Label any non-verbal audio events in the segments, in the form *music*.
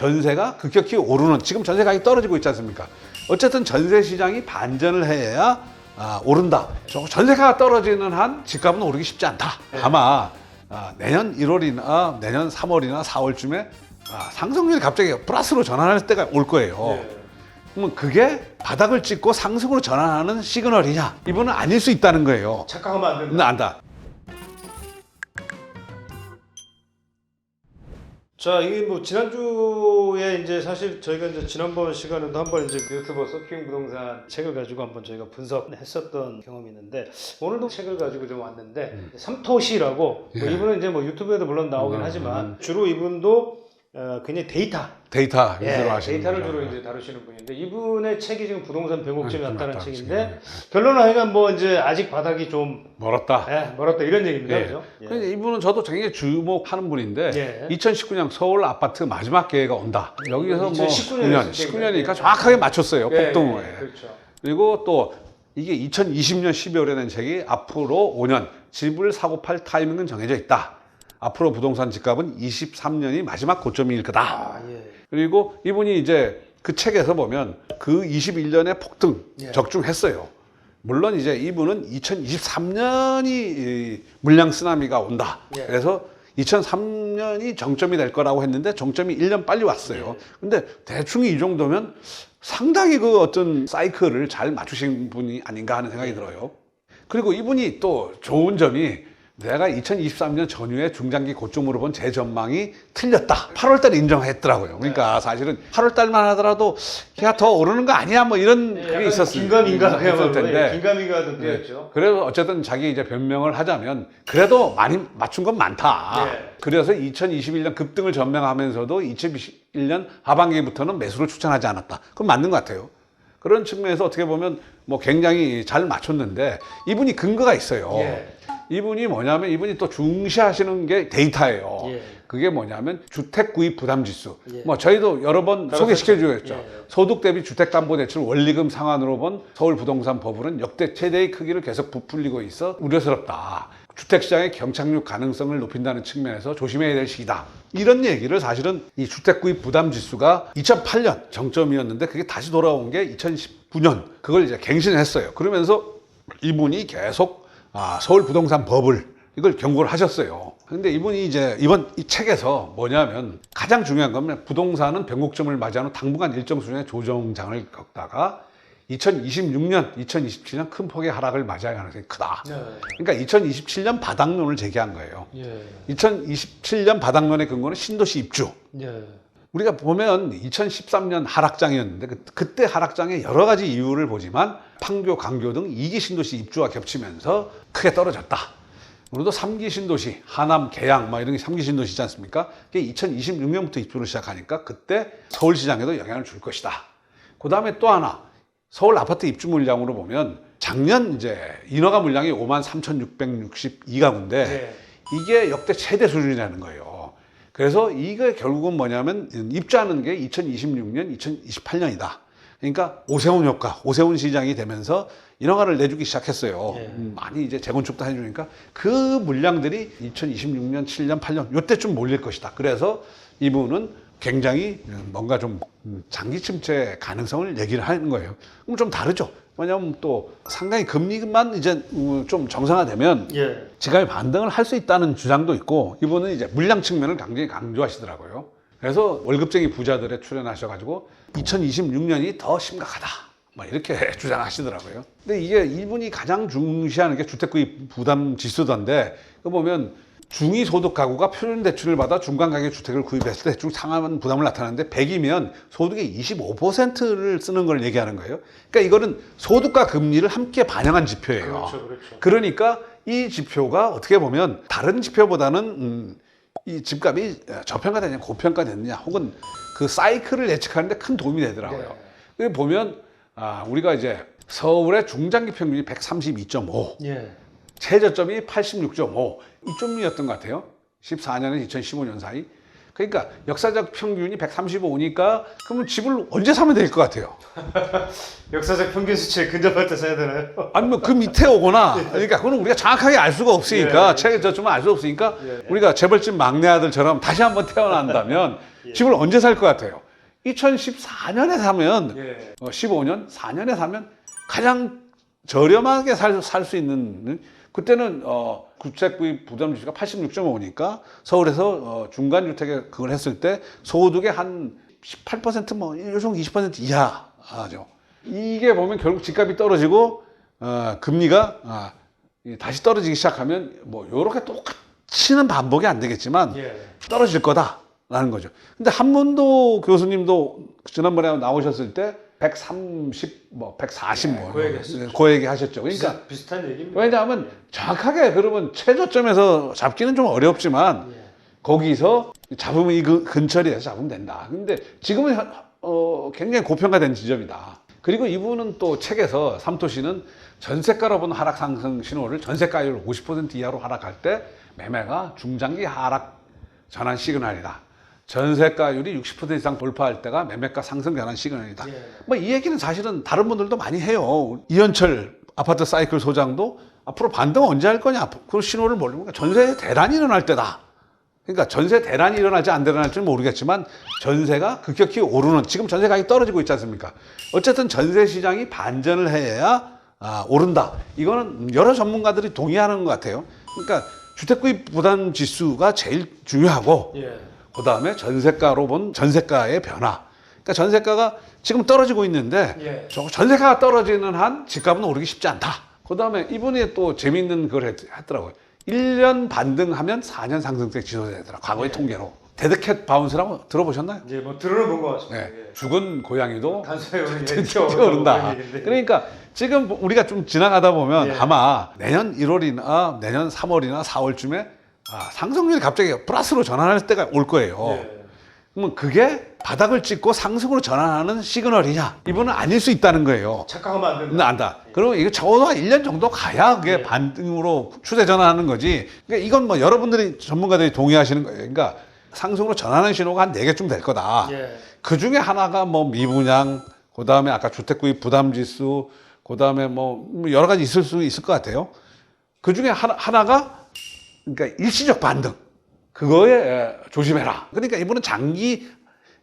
전세가 급격히 오르는 지금 전세 가격이 떨어지고 있지 않습니까? 어쨌든 전세 시장이 반전을 해야 아, 오른다. 저 전세가 떨어지는 한 집값은 오르기 쉽지 않다. 아마 아, 내년 1월이나 내년 3월이나 4월쯤에 아, 상승률이 갑자기 플러스로 전환할 때가 올 거예요. 그러면 그게 바닥을 찍고 상승으로 전환하는 시그널이냐? 이분은 아닐 수 있다는 거예요. 착각하면 안 된다. 안다. 자, 이게 뭐 지난주에 이제 사실 저희가 이제 지난번 시간에도 한번 이제 유튜버 서킹 부동산 책을 가지고 한번 저희가 분석했었던 경험이 있는데 오늘도 책을 가지고 좀 왔는데 삼토시라고 뭐 예. 이분은 이제 뭐 유튜브에도 물론 나오긴 음, 하지만 주로 이분도 어, 굉장히 데이터 데이터 예, 위주로 하시는 데이터를 거죠. 주로 이제 다루시는 분인데 이분의 책이 지금 부동산 변곡점이 네, 왔다는 맞다, 책인데 책이네. 결론은 하여간 뭐 이제 아직 바닥이 좀 멀었다. 예, 멀었다 이런 얘기입니다. 예. 그죠? 예. 근데 이분은 저도 굉장히 주목하는 분인데 예. 2019년 서울 아파트 마지막 기회가 온다. 여기서 뭐2019 19년, 였을 19년이니까 때인데. 정확하게 맞췄어요. 예, 폭등을. 예, 그렇죠. 그리고 또 이게 2020년 12월에 낸 책이 앞으로 5년 집을 사고 팔 타이밍은 정해져 있다. 앞으로 부동산 집값은 23년이 마지막 고점일 거다. 아, 예. 그리고 이분이 이제 그 책에서 보면 그 21년의 폭등 예. 적중했어요. 물론 이제 이분은 2023년이 물량 쓰나미가 온다. 예. 그래서 2003년이 정점이 될 거라고 했는데 정점이 1년 빨리 왔어요. 예. 근데 대충 이 정도면 상당히 그 어떤 사이클을 잘 맞추신 분이 아닌가 하는 예. 생각이 들어요. 그리고 이분이 또 좋은 점이 내가 2023년 전후에 중장기 고점으로 본 제 전망이 틀렸다. 8월 달에 인정했더라고요. 그러니까 네. 사실은 8월 달만 하더라도 야더 오르는 거 아니야 뭐 이런 그게 있었을 긴가민가 그야말로 텐데. 예, 긴가민가 좀 되었죠. 그래서 어쨌든 자기 이제 변명을 하자면 그래도 많이 맞춘 건 많다. 네. 그래서 2021년 급등을 전명하면서도 2021년 하반기부터는 매수를 추천하지 않았다. 그건 맞는 것 같아요. 그런 측면에서 어떻게 보면 뭐 굉장히 잘 맞췄는데 이분이 근거가 있어요. 예. 이분이 뭐냐면 이분이 또 중시하시는 게 데이터예요. 예. 그게 뭐냐면 주택 구입 부담 지수. 예. 뭐 저희도 여러 번 다뤘었죠. 소개시켜 주었죠. 예. 소득 대비 주택 담보 대출 원리금 상환으로 본 서울 부동산 버블은 역대 최대의 크기를 계속 부풀리고 있어 우려스럽다. 주택시장의 경착륙 가능성을 높인다는 측면에서 조심해야 될 시기다. 이런 얘기를 사실은 이 주택 구입 부담 지수가 2008년 정점이었는데 그게 다시 돌아온 게 2019년 그걸 이제 갱신했어요. 그러면서 이분이 계속 아, 서울 부동산 버블 이걸 경고를 하셨어요. 근데 이분이 이제 이번 이 책에서 뭐냐면 가장 중요한 건 부동산은 변곡점을 맞이하는 당분간 일정 수준의 조정장을 겪다가 2026년, 2027년 큰 폭의 하락을 맞이할 가능성이 크다. 네. 그러니까 2027년 바닥론을 제기한 거예요. 예. 2027년 바닥론의 근거는 신도시 입주. 예. 우리가 보면 2013년 하락장이었는데 그, 그때 하락장의 여러 가지 이유를 보지만 판교, 강교 등 2기 신도시 입주와 겹치면서 크게 떨어졌다. 우리도 3기 신도시, 하남, 계양 막 이런 게 3기 신도시지 않습니까? 그게 2026년부터 입주를 시작하니까 그때 서울시장에도 영향을 줄 것이다. 그 다음에 또 하나 서울 아파트 입주 물량으로 보면 작년 이제 인허가 물량이 5만 3,662가구인데 예. 이게 역대 최대 수준이라는 거예요. 그래서 이게 결국은 뭐냐면 입주하는 게 2026년, 2028년이다. 그러니까 오세훈 효과, 오세훈 시장이 되면서 인허가를 내주기 시작했어요. 예. 음, 많이 이제 재건축도 해주니까 그 물량들이 2026년, 7년, 8년 요때쯤 몰릴 것이다. 그래서 이분은 굉장히 뭔가 좀 장기 침체 가능성을 얘기를 하는 거예요. 그럼 좀 다르죠. 왜냐하면 또 상당히 금리만 이제 좀 정상화되면 예. 지갑이 반등을 할 수 있다는 주장도 있고 이분은 이제 물량 측면을 굉장히 강조하시더라고요. 그래서 월급쟁이 부자들에 출연하셔가지고 2026년이 더 심각하다. 뭐 이렇게 *laughs* 주장하시더라고요. 근데 이게 이분이 가장 중시하는 게 주택구입 부담 지수던데 그 보면 중위 소득 가구가 표준 대출을 받아 중간 가격 주택을 구입했을 때 대충 상한 부담을 나타내는데 100이면 소득의 25%를 쓰는 걸 얘기하는 거예요. 그러니까 이거는 소득과 금리를 함께 반영한 지표예요. 그렇죠, 그렇죠. 그러니까 이 지표가 어떻게 보면 다른 지표보다는 음, 이 집값이 저평가되냐 고평가됐느냐 혹은 그 사이클을 예측하는데 큰 도움이 되더라고요. 네. 보면 아, 우리가 이제 서울의 중장기 평균이 132.5, 예. 최저점이 86.5 이쯤이었던 것 같아요. 14년에서 2015년 사이. 그러니까 역사적 평균이 135니까 그러면 집을 언제 사면 될 것 같아요? *laughs* 역사적 평균 수치에 근접할 때 써야 되나요? 아니면 그 밑에 오거나 그러니까 그건 우리가 정확하게 알 수가 없으니까 예, 최저점은 알 수 없으니까 예. 우리가 재벌집 막내 아들처럼 다시 한번 태어난다면 *laughs* 예. 집을 언제 살 것 같아요? 2014년에 사면 예. 어, 15년, 4년에 사면 가장 저렴하게 살 수 있는 그때는 어, 주택구입 부담 지수가 86.5니까 서울에서 어, 중간 주택에 그걸 했을 때 소득의 한 18%뭐 요정 20% 이하죠. 이게 보면 결국 집값이 떨어지고 어, 금리가 아, 이 다시 떨어지기 시작하면 뭐 요렇게 똑같이는 반복이 안 되겠지만 예. 떨어질 거다라는 거죠. 근데 한문도 교수님도 지난번에 나오셨을 때 130, 뭐 140, 뭐 그 얘기. 그 얘기 하셨죠. 그러니까 비슷, 비슷 한 얘기입니다. 왜냐하면 정확하게 그러면 최저점에서 잡기는 좀 어렵지만 예. 거기서 잡으면 이 그- 근처리에서 잡으면 된다. 근데 지금은 현- 어, 굉장히 고평가된 지점이다. 그리고 이분은 또 책에서 삼토시는 전세가로 본 하락 상승 신호를 전세가율 50% 이하로 하락할 때 매매가 중장기 하락 전환 시그널이다. 전세가율이 60% 이상 돌파할 때가 매매가 상승 전환 시그널이다. 예. 뭐이 얘기는 사실은 다른 분들도 많이 해요. 이현철 아파트 사이클 소장도 앞으로 반등 언제 할 거냐? 그 신호를 모르니까 전세 대란이 일어날 때다. 그러니까 전세 대란이 일어날지 안 일어날지는 모르겠지만 전세가 급격히 오르는 지금 전세 가격이 떨어지고 있지 않습니까? 어쨌든 전세 시장이 반전을 해야 아, 오른다. 이거는 여러 전문가들이 동의하는 것 같아요. 그러니까 주택구입 부담 지수가 제일 중요하고 예. 그 다음에 전세가로 본 전세가의 변화. 그러니까 전세가가 지금 떨어지고 있는데 예. 저 전세가가 떨어지는 한 집값은 오르기 쉽지 않다. 그 다음에 이분이 또 재밌는 걸 했, 했더라고요. 1년 반등하면 4년 상승세 지속되더라. 과거의 통계로. 데드캣 바운스라고 들어보셨나요? 이제 뭐 들어는 본것 같습니다. 네. 예. 죽은 고양이도 뛰어오른다. 그러니까 지금 우리가 좀 지나가다 보면 예. 아마 내년 1월이나 내년 3월이나 4월쯤에 아, 상승률이 갑자기 플러스로 전환할 때가 올 거예요. 예. 그러면 그게 바닥을 찍고 상승으로 전환하는 시그널이냐? 이분은 아닐 수 있다는 거예요. 착각하면 안 된다. 근데 안다. 그러면 이거 적어도 한 1년 정도 가야 그게 예. 반등으로 추세 전환하는 거지. 그러니까 이건 뭐 여러분들이 전문가들이 동의하시는 거예요. 그러니까 상승으로 전환하는 신호가 한 4개쯤 될 거다. 예. 그 중에 하나가 뭐 미분양, 그 다음에 아까 주택구입 부담 지수, 그 다음에 뭐 여러 가지 있을 수 있을 것 같아요. 그 중에 하나, 하나가 그러니까 일시적 반등. 그거에 에, 조심해라. 그러니까 이분은 장기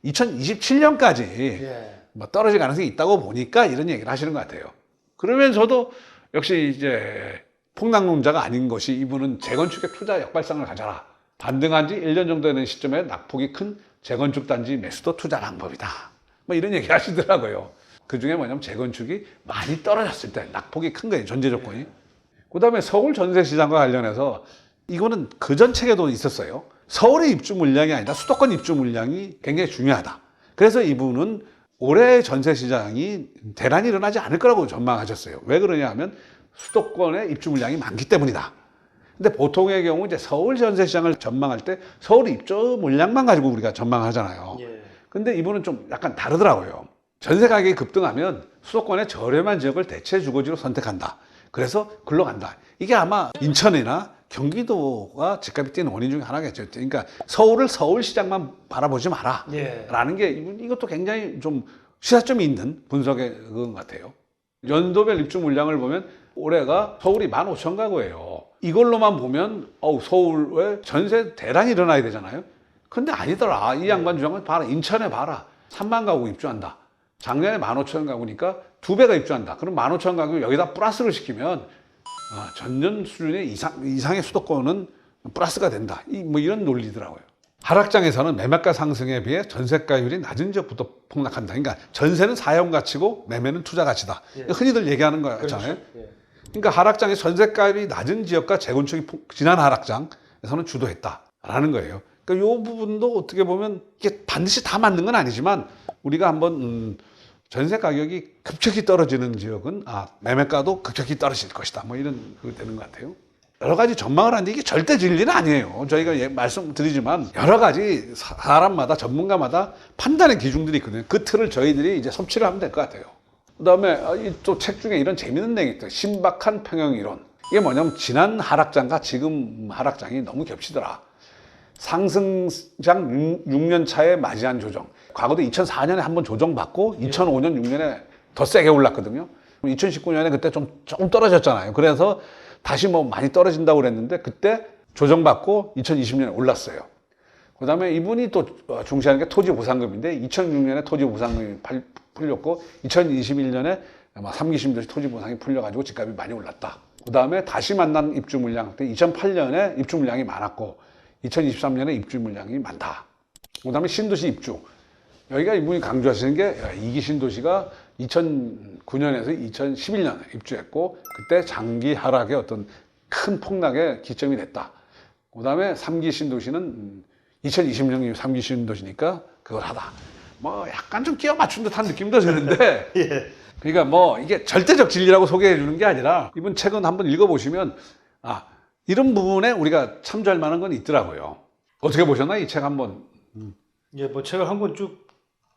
2027년까지 예. 뭐 떨어질 가능성이 있다고 보니까 이런 얘기를 하시는 것 같아요. 그러면서도 역시 이제 폭락론자가 아닌 것이 이분은 재건축에 투자 역발상을 가져라. 반등한 지 1년 정도 되는 시점에 낙폭이 큰 재건축 단지 매수도 투자 방법이다. 뭐 이런 얘기 하시더라고요. 그 중에 뭐냐면 재건축이 많이 떨어졌을 때 낙폭이 큰 거예요. 전제 조건이. 그 다음에 서울 전세 시장과 관련해서 이거는 그 전 책에도 있었어요. 서울의 입주 물량이 아니라 수도권 입주 물량이 굉장히 중요하다. 그래서 이분은 올해 전세 시장이 대란이 일어나지 않을 거라고 전망하셨어요. 왜 그러냐 하면 수도권의 입주 물량이 많기 때문이다. 근데 보통의 경우 이제 서울 전세 시장을 전망할 때 서울 입주 물량만 가지고 우리가 전망하잖아요. 예. 근데 이분은 좀 약간 다르더라고요. 전세 가격이 급등하면 수도권의 저렴한 지역을 대체 주거지로 선택한다. 그래서 글로 간다. 이게 아마 인천이나 경기도가 집값이 뛰는 원인 중에 하나겠죠. 그러니까 서울을 서울 시장만 바라보지 마라. 예. 라는 게 이것도 굉장히 좀 시사점이 있는 분석의 그건 같아요. 연도별 입주 물량을 보면 올해가 서울이 15,000가구예요. 이걸로만 보면 어우 서울에 전세 대란이 일어나야 되잖아요. 근데 아니더라. 이 양반 주장은 봐라. 인천에 봐라. 3만 가구 입주한다. 작년에 15,000가구니까 두 배가 입주한다. 그럼 15,000가구 여기다 플러스를 시키면 아, 전년 수준의 이상, 이상의 수도권은 플러스가 된다. 이, 뭐 이런 논리더라고요. 하락장에서는 매매가 상승에 비해 전세가율이 낮은 지역부터 폭락한다. 그러니까 전세는 사용 가치고 매매는 투자 가치다. 예. 흔히들 얘기하는 거잖아요. 그렇죠. 예. 그러니까 하락장에 전세가율이 낮은 지역과 재건축이 폭- 지난 하락장에서는 주도했다라는 거예요. 그러니까 이 부분도 어떻게 보면 이게 반드시 다 맞는 건 아니지만 우리가 한번 음, 전세 가격이 급격히 떨어지는 지역은 아 매매가도 급격히 떨어질 것이다. 뭐 이런 그 되는 것 같아요. 여러 가지 전망을 하는데 이게 절대 진리는 아니에요. 저희가 예- 말씀드리지만 여러 가지 사- 사람마다 전문가마다 판단의 기준들이 있거든요. 그 틀을 저희들이 이제 섭취를 하면 될 것 같아요. 그 다음에 또 책 중에 이런 재밌는 내용이 있어요. 신박한 평형 이론. 이게 뭐냐면 지난 하락장과 지금 하락장이 너무 겹치더라. 상승장 6년 차에 맞이한 조정. 과거도 2004년에 한 번 조정받고 2005년 6년에 더 세게 올랐거든요. 2019년에 그때 좀 조금 떨어졌잖아요. 그래서 다시 뭐 많이 떨어진다고 그랬는데 그때 조정받고 2020년에 올랐어요. 그 다음에 이분이 또 어, 중시하는 게 토지 보상금인데 2006년에 토지 보상금이 팔- 풀렸고 2021년에 아마 3기 신도시 토지 보상이 풀려가지고 집값이 많이 올랐다. 그 다음에 다시 만난 입주 물량 때 2008년에 입주 물량이 많았고 2023년에 입주 물량이 많다. 그 다음에 신도시 입주. 여기가 이분이 강조하시는 게 이기 신 도시가 2009년에서 2011년에 입주했고 그때 장기 하락의 어떤 큰 폭락의 기점이 됐다. 그 다음에 3기 신도시는 2020년이 3기 신도시니까 그걸 하다. 뭐 약간 좀 끼워 맞춘 듯한 느낌도 드는데 *laughs* 예. 그러니까 뭐 이게 절대적 진리라고 소개해 주는 게 아니라 이분 책은 한번 읽어보시면 아 이런 부분에 우리가 참조할 만한 건 있더라고요. 어떻게 보셨나 이 책 한번 예, 뭐 책을 한권쭉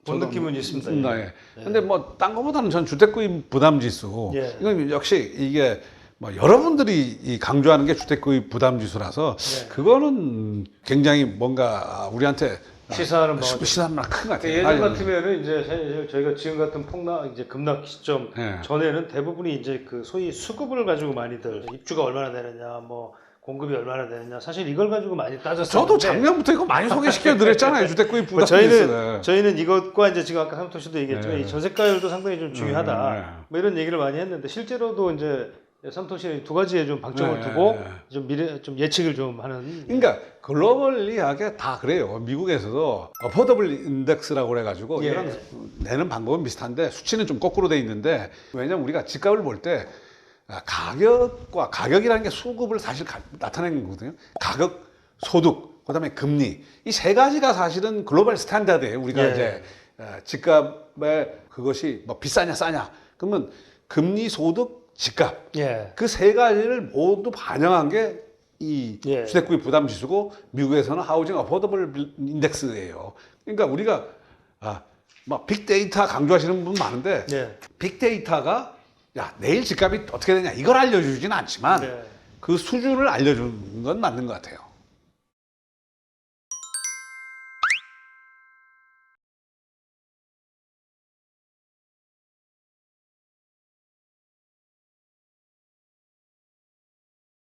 본 느낌은 있습니다. 있습니다. 예. 예. 근데 뭐 딴 거보다는 전 주택구입 부담 지수 예. 이건 역시 이게 뭐 여러분들이 이 강조하는 게 주택구입 부담 지수라서 예. 그거는 굉장히 뭔가 우리한테 시사하는 바가 시- 시사하는 바가 큰것 같아요. 예전 아니, 같으면은 이제 사실 저희가 지금 같은 폭락 이제 급락 시점 예. 전에는 대부분이 이제 그 소위 수급을 가지고 많이들 입주가 얼마나 되느냐 뭐 공급이 얼마나 되느냐 사실 이걸 가지고 많이 따졌었는데 저도 작년부터 이거 많이 소개시켜 드렸잖아요. 주택구입 부담 뭐 저희는. 저희는 이것과 이제 지금 아까 삼토 씨도 얘기했지만 네. 이 전세가율도 상당히 좀 중요하다 네. 뭐 이런 얘기를 많이 했는데 실제로도 이제 삼토 씨는 두 가지에 좀 방점을 네. 두고 좀 미래 좀 예측을 좀 하는 그러니까 글로벌리하게 다 그래요. 미국에서도 어포더블 인덱스라고 그래가지고 예. 이런 내는 방법은 비슷한데 수치는 좀 거꾸로 돼 있는데 왜냐면 우리가 집값을 볼때 가격과 가격이라는 게 수급을 사실 가- 나타내는 거거든요. 가격, 소득, 그다음에 금리 이 세 가지가 사실은 글로벌 스탠다드예요. 우리가 예. 이제 어, 집값의 그것이 뭐 비싸냐 싸냐 그러면 금리, 소득, 집값 예. 그 세 가지를 모두 반영한 게이 예. 주택구입 부담 지수고 미국에서는 하우징 어포더블 인덱스예요. 그러니까 우리가 아, 막 빅데이터 강조하시는 분 많은데 예. 빅데이터가 야 내일 집값이 어떻게 되냐 이걸 알려주지는 않지만 네. 그 수준을 알려주는 건 맞는 것 같아요.